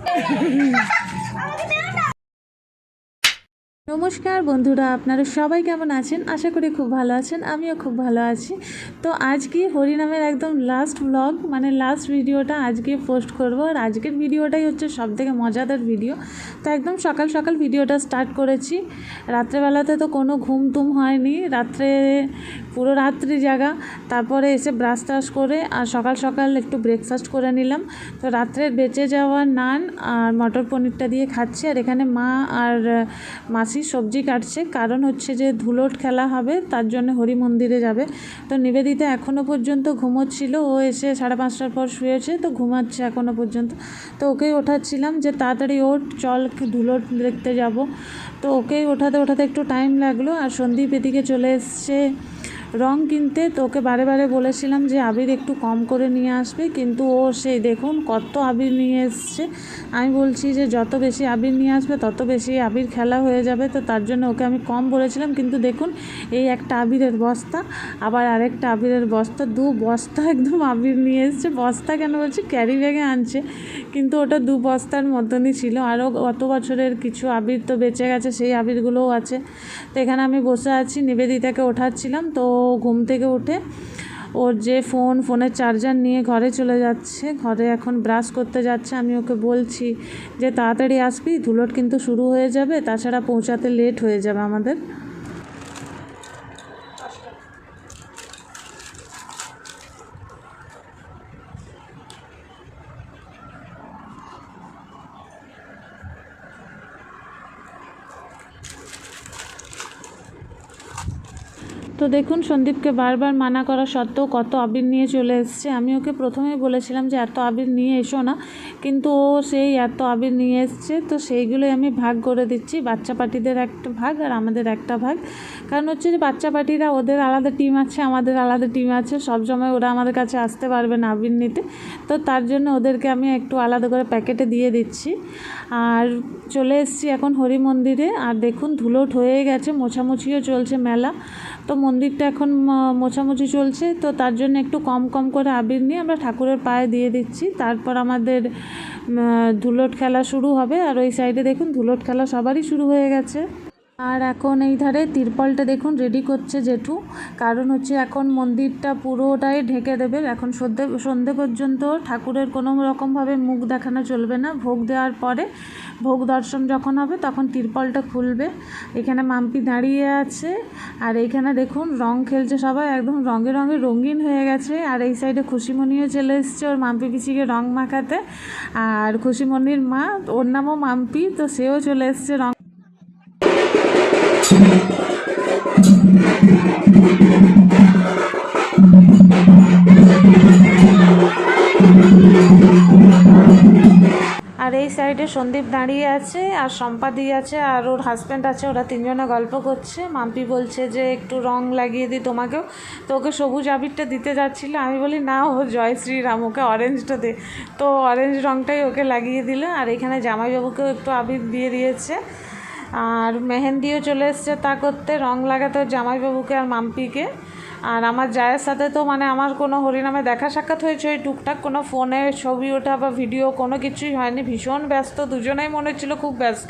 Ako na নমস্কার বন্ধুরা, আপনারা সবাই কেমন আছেন? আশা করি খুব ভালো আছেন, আমিও খুব ভালো আছি। তো আজকে হরিনামের একদম লাস্ট ব্লগ মানে লাস্ট ভিডিওটা আজকে পোস্ট করব। আর আজকের ভিডিওটাই হচ্ছে সব থেকে মজাদার ভিডিও তো একদম সকাল সকাল ভিডিওটা স্টার্ট করেছি। রাত্রেবেলাতে তো কোনো ঘুম টুম হয়নি। রাত্রে পুরো রাত্রি জাগা। তারপরে এসে ব্রাশ ট্রাশ করে আর সকাল সকাল একটু ব্রেকফাস্ট করে নিলাম। তো রাত্রের বেঁচে যাওয়া নান আর মটর পনিরটা দিয়ে খাচ্ছি। আর এখানে মা আর মাসি সবজি কাটছে। কারণ হচ্ছে যে ধুলোট খেলা হবে, তার জন্য হরি মন্দিরে যাবে। তো নিবেদিতা এখনও পর্যন্ত ঘুমোচ্ছিল। ও এসে সাড়ে পাঁচটার পর শুয়েছে, তো ঘুমাচ্ছে এখনও পর্যন্ত। তো ওকেই ওঠাচ্ছিলাম যে তাড়াতাড়ি ওঠ, চল ধুলোট দেখতে যাব। তো ওকেই ওঠাতে ওঠাতে একটু টাইম লাগল। আর সন্দীপ এদিকে চলে এসছে। রং কিনতে তো ওকে বারে বারে বলেছিলাম যে আবির একটু কম করে নিয়ে আসবে, কিন্তু ও সেই দেখুন কত আবির নিয়ে এসছে। আমি বলছি যে যত বেশি আবির নিয়ে আসবে, তত বেশি আবির খেলা হয়ে যাবে। তো তার জন্য ওকে আমি কম বলেছিলাম, কিন্তু দেখুন এই একটা আবিরের বস্তা, আবার আরেকটা আবিরের বস্তা, দু বস্তা একদম আবির নিয়ে এসছে। বস্তা কেন বলছি? ক্যারি ব্যাগে আনছে, কিন্তু ওটা দু বস্তার মতনই ছিল। আরও গত বছরের কিছু আবির তো বেঁচে গেছে, সেই আবিরগুলোও আছে। তো এখানে আমি বসে আছি, নিবেদিতাকে ওঠাচ্ছিলাম। তো ঘুম থেকে উঠে ওর যে ফোন, ফোনের চার্জার নিয়ে ঘরে চলে যাচ্ছে। ঘরে এখন ব্রাশ করতে যাচ্ছে। আমি ওকে বলছি যে তাড়াতাড়ি আসবি ধুলোট কিন্তু শুরু হয়ে যাবে, তাছাড়া পৌঁছাতে লেট হয়ে যাবে আমাদের। তো দেখুন, সন্দীপকে বারবার মানা করা সত্ত্বেও কত আবির নিয়ে চলে এসছে। আমি ওকে প্রথমেই বলেছিলাম যে, এত আবির নিয়ে এসো না। কিন্তু ও সেই এত আবির নিয়ে এসছে, তো সেইগুলোই আমি ভাগ করে দিচ্ছি। বাচ্চা পার্টিদের একটা ভাগ আর আমাদের একটা ভাগ। কারণ হচ্ছে যে বাচ্চা পার্টিরা ওদের আলাদা টিম আছে, আমাদের আলাদা টিম আছে, সব সময় ওরা আমাদের কাছে আসতে পারবে না আবির নিতে। তো তার জন্য ওদেরকে আমি একটু আলাদা করে প্যাকেটে দিয়ে দিচ্ছি। আর চলে এসেছি এখন হরি মন্দিরে। আর দেখুন ধুলোট হয়ে গেছে, মোছামুছিও চলছে মেলা। তো মন্দিরটা এখন মোছামুছি চলছে। তো তার জন্য একটু কম কম করে আবির নিয়ে আমরা ঠাকুরের পায়ে দিয়ে দিচ্ছি। তারপর আমাদের ধুলোট খেলা শুরু হবে। আর ওই সাইডে দেখুন ধুলোট খেলা সবারই শুরু হয়ে গেছে। আর এখন এই ধারে তিরপলটা দেখুন রেডি করছে জেঠু। কারণ হচ্ছে এখন মন্দিরটা পুরোটাই ঢেকে দেবে। এখন সন্ধে সন্ধে পর্যন্ত ঠাকুরের কোনো রকমভাবে মুখ দেখানো চলবে না। ভোগ দেওয়ার পরে, ভোগ দর্শন যখন হবে তখন তিরপলটা খুলবে। এখানে মাম্পি দাঁড়িয়ে আছে। আর এইখানে দেখুন, রং খেলছে সবাই। একদম রঙে রঙে রঙিন হয়ে গেছে। আর এই সাইডে খুশিমণিও চলে এসছে, ওর মাম্পি পিছিকে রং মাখাতে। আর খুশিমণির মা, ওর নামও মাম্পি, তো সেও চলে এসছে রং আর এই সাইডে সন্দীপ দাঁড়িয়ে আছে, আর সম্পাদি আছে, আর ওর হাজব্যান্ড আছে, ওরা তিনজনে গল্প করছে। মাম্পি বলছে যে, একটু রং লাগিয়ে দিই তোমাকেও। তো ওকে সবুজ আবিরটা দিতে যাচ্ছিল। আমি বলি, না ও জয় শ্রীরাম, ওকে অরেঞ্জটা দে। তো অরেঞ্জ রংটাই ওকে লাগিয়ে দিল, আর এখানে জামাইবাবুকেও একটু আবির দিয়ে দিয়েছে। আর মেহেন্দিও চলে এসছে তা করতে, রং লাগাতে জামাইবাবুকে আর মাম্পিকে। আর আমার জায়ের সাথে তো মানে আমার কোনো হরিনামে দেখা সাক্ষাৎ হয়েছে, ওই টুকটাক কোনো ফোনে ছবি ওঠা বা ভিডিও কোনো কিছুই হয়নি। ভীষণ ব্যস্ত, দুজনেই মনে ছিল খুব ব্যস্ত।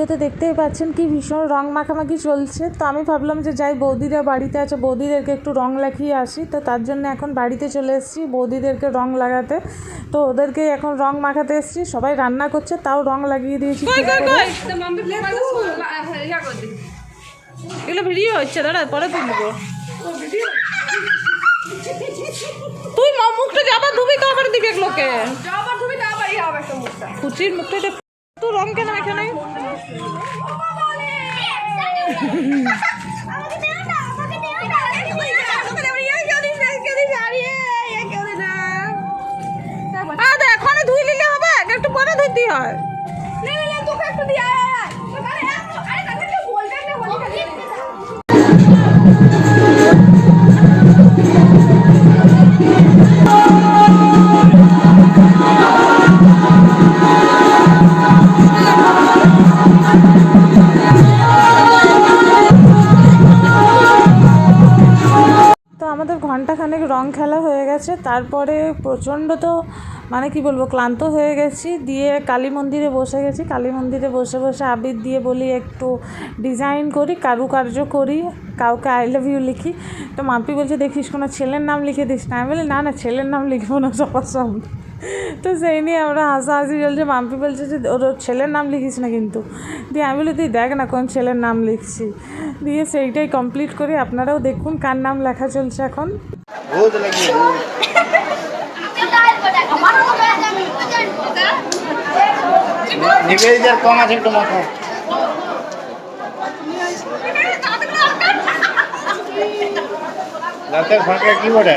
ভিডিওতে দেখতেই পাচ্ছেন কি ভীষণ রং মাখামাখি চলছে। তো আমি ভাবলাম যে যাই বৌদিরা বাড়িতে আছে বৌদিদেরকে একটু রং লাগিয়ে আসি। তো তার জন্য এখন বাড়িতে চলে এসেছি বৌদিদেরকে রং লাগাতে। তো ওদেরকে এখন রং মাখাতে এসেছি সবাই রান্না করছে তাও রং লাগিয়ে দিয়েছি। ঠিক করে। এগুলো ভিডিও হচ্ছে দাঁড়া পরে তুলবো। তুই ম- মুখটা যাবার ধুবি তো আবার দিবি লোকে কুচির মুখটা। তুই রং কেন এখানে? এখনই ধুই নিলে হবে? একটু পরে ধুইতে হয়। তো তারপরে প্রচণ্ড তো মানে কি বলব, ক্লান্ত হয়ে গেছি। দিয়ে কালী মন্দিরে বসে গেছি। কালী মন্দিরে বসে বসে আবির দিয়ে বলি, একটু ডিজাইন করি, কারুকার্য করি, কাউকে আই লাভ ইউ লিখি। তো মাম্পি বলছে, দেখিস কোনো ছেলের নাম লিখে দিস না। আমি বলি, না না, ছেলের নাম লিখব না, সবার সামনে। তো সেই নিয়ে আমরা হাসাহাসি চলছে মাম্পি বলছে যে ওর ছেলের নাম লিখিস না কিন্তু। দিয়ে আমি বলি তুই দেখ না কোন ছেলের নাম লিখছি। দিয়ে সেইটাই কমপ্লিট করি আপনারাও দেখুন কার নাম লেখা চলছে এখন। ভূত লাগি ভূত নিবেদিতার কম আছে একটু মাথা দাঁতের ফাঁকা কি বটে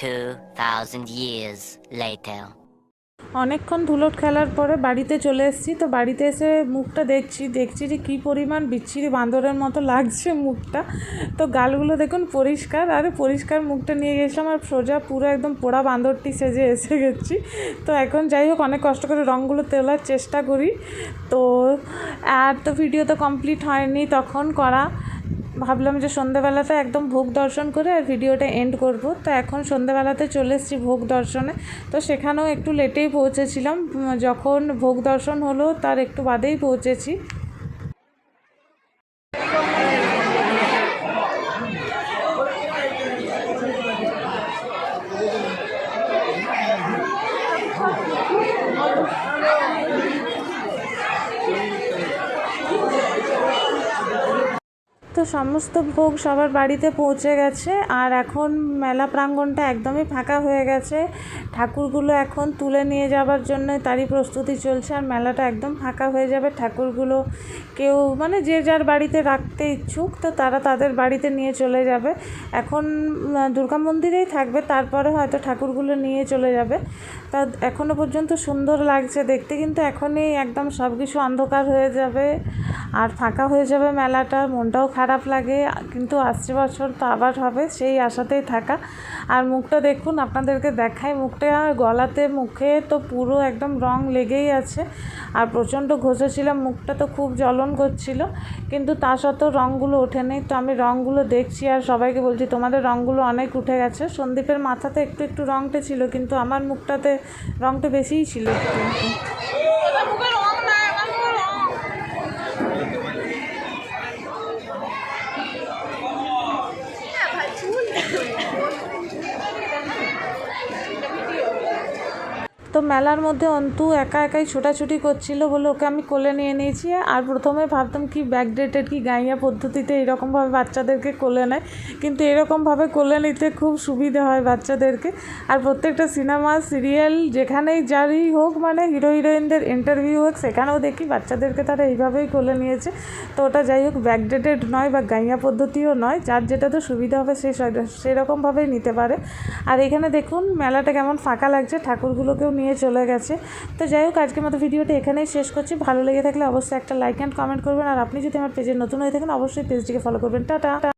2,000 years later. অনেকক্ষণ ধুলোট খেলার পরে বাড়িতে চলে এসেছি তো বাড়িতে এসে মুখটা দেখছি দেখছি যে কী পরিমাণ বিচ্ছিরি বান্দরের মতো লাগছে মুখটা। তো গালগুলো দেখুন পরিষ্কার আর পরিষ্কার মুখটা নিয়ে গেছিলাম আর সোজা পুরো একদম পোড়া বান্দরটি সেজে এসে গেছি। তো এখন যাই হোক অনেক কষ্ট করে রঙগুলো তোলার চেষ্টা করি। তো আর তো ভিডিও তো কমপ্লিট হয়নি তখন করা ভাবলাম যে সন্ধ্যেবেলাতে একদম ভোগ দর্শন করে আর ভিডিওটা এন্ড করব। তো এখন সন্ধ্যেবেলাতে চলে এসেছি ভোগ দর্শনে। তো সেখানেও একটু লেটেই পৌঁছেছিলাম। যখন ভোগ দর্শন হলো, তার একটু বাদেই পৌঁছেছি। তো সমস্ত ভোগ সবার বাড়িতে পৌঁছে গেছে আর এখন মেলা প্রাঙ্গণটা একদমই ফাঁকা হয়ে গেছে। ঠাকুরগুলো এখন তুলে নিয়ে যাবার জন্য তারই প্রস্তুতি চলছে আর মেলাটা একদম ফাঁকা হয়ে যাবে। ঠাকুরগুলো কেউ মানে যে যার বাড়িতে রাখতে ইচ্ছুক, তো তারা তাদের বাড়িতে নিয়ে চলে যাবে। এখন দুর্গা মন্দিরেই থাকবে তারপরে হয়তো ঠাকুরগুলো নিয়ে চলে যাবে। তা এখনও পর্যন্ত সুন্দর লাগছে দেখতে, কিন্তু এখনই একদম সব কিছু অন্ধকার হয়ে যাবে আর ফাঁকা হয়ে যাবে মেলাটা। মনটাও খারাপ লাগে, কিন্তু আসছে বছর তো আবার হবে, সেই আশাতেই থাকা। আর মুখটা দেখুন, আপনাদেরকে দেখাই, মুখটা আর গলাতে, মুখে তো পুরো একদম রং লেগেই আছে। আর প্রচণ্ড ঘষেছিলাম, মুখটা তো খুব জ্বলন করছিল, কিন্তু তা সত্ত্বেও রঙগুলো ওঠেনি। তো আমি রঙগুলো দেখছি আর সবাইকে বলছি, তোমাদের রঙগুলো অনেক উঠে গেছে। সন্দীপের মাথাতে একটু একটু রঙটা ছিল, কিন্তু আমার মুখটাতে রঙটা বেশিই ছিল একটু তো মেলার মধ্যে অন্তু একা একাই ছোটাছুটি করছিল বলে ওকে আমি কোলে নিয়ে নিয়েছি। আর প্রথমে ভাবতাম কি ব্যাকডেটেড কি গাইয়া পদ্ধতিতে এরকমভাবে বাচ্চাদেরকে কোলে নেয়। কিন্তু এরকমভাবে কোলে নিতে খুব সুবিধা হয় বাচ্চাদেরকে। আর প্রত্যেকটা সিনেমা, সিরিয়াল, যেখানেই যারই হোক মানে হিরো, হিরোইনদের ইন্টারভিউ হোক, সেখানেও দেখি বাচ্চাদেরকে তারা এইভাবেই কোলে নিয়েছে। তো ওটা যাই হোক ব্যাকডেটেড নয় বা গাইয়া পদ্ধতিও নয়, যার যেটাতে সুবিধা হবে সে সেরকমভাবেই নিতে পারে। আর এখানে দেখুন, মেলাটা কেমন ফাঁকা লাগছে, ঠাকুরগুলোকেও নিয়ে চলে গেছে। তো যাই হোক, আজকের মতো ভিডিওটা এখানেই শেষ করছি। ভালো লেগে থাকলে অবশ্যই একটা লাইক অ্যান্ড কমেন্ট করবেন। আর আপনি যদি আমার পেজে নতুন হয়ে থাকেন, অবশ্যই পেজটিকে ফলো করবেন। টাটা!